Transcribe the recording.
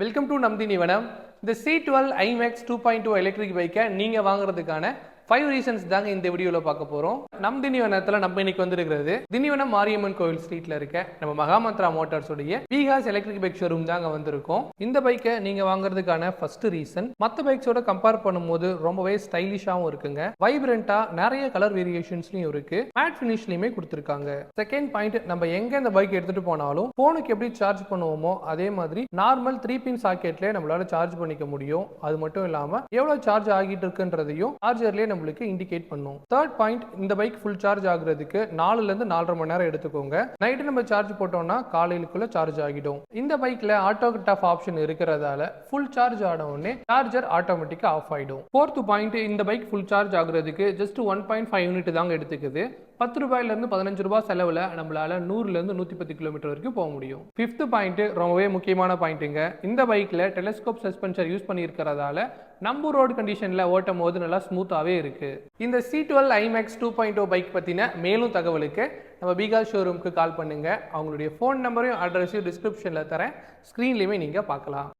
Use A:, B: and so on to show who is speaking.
A: Welcome to நம்தி நிவனம் இந்த C twelve i Max two point two electric பைக்கை நீங்கள் வாங்குறதுக்கான ஃபைவ் ரீசன்ஸ் தாங்க இந்த வீடியோவில் பார்க்க போகிறோம் நம் திண்டிவனத்தில் நம்ம இன்னைக்கு வந்துருக்கிறது திண்டிவனம் மாரியம்மன் கோவில் ஸ்ட்ரீட்டில் இருக்க நம்ம மகாமத்ரா மோட்டார்ஸுடைய பீகாஸ் எலக்ட்ரிக் பைக் ஷோரூம் தாங்க வந்திருக்கோம். இந்த பைக்கை நீங்கள் வாங்குறதுக்கான ஃபர்ஸ்ட் ரீசன் மற்ற பைக்ஸோட கம்பேர் பண்ணும்போது ரொம்பவே ஸ்டைலிஷாகவும் இருக்குங்க. வைப்ரண்ட்டாக நிறைய கலர் வேரியேஷன்ஸ்லையும் இருக்கு. மேட் ஃபினிஷ்லையுமே கொடுத்துருக்காங்க. செகண்ட் பாயிண்ட் நம்ம எங்கே இந்த பைக் எடுத்துட்டு போனாலும் ஃபோனுக்கு எப்படி சார்ஜ் பண்ணுவோமோ அதே மாதிரி நார்மல் த்ரீ பின் சாக்கெட்லேயே நம்மளால சார்ஜ் பண்ணிக்க முடியும். அது மட்டும் இல்லாமல் எவ்வளவு சார்ஜ் ஆகிட்டு இருக்குன்றதையும் சார்ஜர்லேயே நம்மளுக்கு இண்டிகேட் பண்ணும். தேர்ட் பாயிண்ட் இந்த பைக் ஃபுல் சார்ஜ் ஆகுறதுக்கு நாலுல இருந்து நாலரை மணி நேரம் எடுத்துக்கோங்க. நைட்டு நம்ம சார்ஜ் போட்டோம்னா காலையிலுக்குள்ள சார்ஜ் ஆகிடும். இந்த பைக்ல ஆட்டோ கட் ஆஃப் ஆப்ஷன் இருக்கிறதால ஃபுல் சார்ஜ் ஆன உடனே சார்ஜர் ஆட்டோமேட்டிக்காக ஆஃப் ஆகிடும் ஃபோர்த் பாயிண்ட் இந்த பைக் ஃபுல் சார்ஜ் ஆகுறதுக்கு just one point five unit தாங்க எடுத்துக்குது. பத்து ரூபாயிலேருந்து பதினஞ்சு ரூபாய் செலவில் நம்மளால நூறுலேருந்து நூற்றி பத்து கிலோமீட்டர் வரைக்கும் போக முடியும். ஃபிஃப்த் பாயிண்ட் ரொம்பவே முக்கியமான பாயிண்ட்டுங்க இந்த பைக்கில் டெலஸ்கோப் சஸ்பென்சர் யூஸ் பண்ணியிருக்கிறதால நம்ம ரோடு கண்டிஷனில் ஓட்டும் போது நல்லா ஸ்மூத்தாகவே இருக்குது இந்த C twelve i Max two point o bike பற்றின மேலும் தகவலுக்கு நம்ம பீகார் ஷோரூமுக்கு கால் பண்ணுங்கள் அவங்களுடைய ஃபோன் நம்பரையும் அட்ரஸையும் டிஸ்கிரிப்ஷனில் தரேன். ஸ்க்ரீன்லேயுமே நீங்கள் பார்க்கலாம்.